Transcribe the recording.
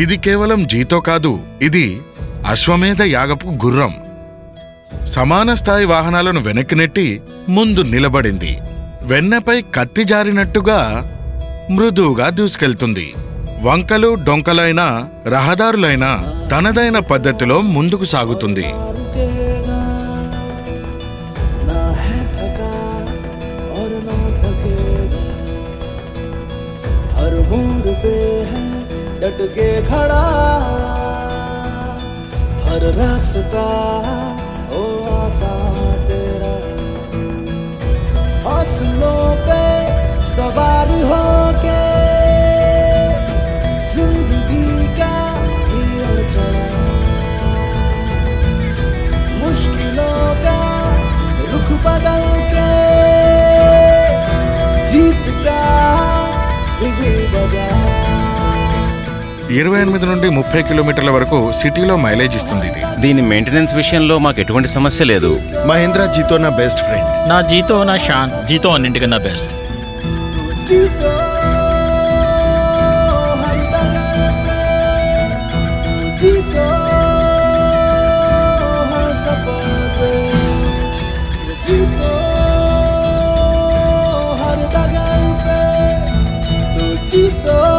ఇది కేవలం జీతో కాదు ఇది అశ్వమేధ యాగపు గుర్రం సమాన స్థాయి వాహనాలను వెనక్కి నెట్టి ముందు నిలబడింది వెన్నపై కత్తి జారినట్టుగా మృదువుగా దూసుకెళ్తుంది వంకలు డొంకలైన రహదారులైన తనదైన పద్ధతిలో ముందుకు సాగుతుంది रुकेगा ना है थका और ना थकेगा हर मोड़ पे है डट के खड़ा। हर रास्ता, ओ आसान तेरा। हौसलों पे सवार होके ज़िंदगी का गियर चढ़ा। मुश्किलों का रुख बदल के जीत का बिगुल बजा। ఇరవై ఎనిమిది నుండి ముప్పై కిలోమీటర్ల వరకు సిటీలో మైలేజ్ ఇస్తుంది ఇది. దీని మెయింటెనెన్స్ విషయంలో మాకు ఎటువంటి సమస్య లేదు. మహేంద్ర జీతో నా బెస్ట్ ఫ్రెండ్ నా జీతో నా షాన్. జీతో అన్నింటికన్నా బెస్ట్ जीतो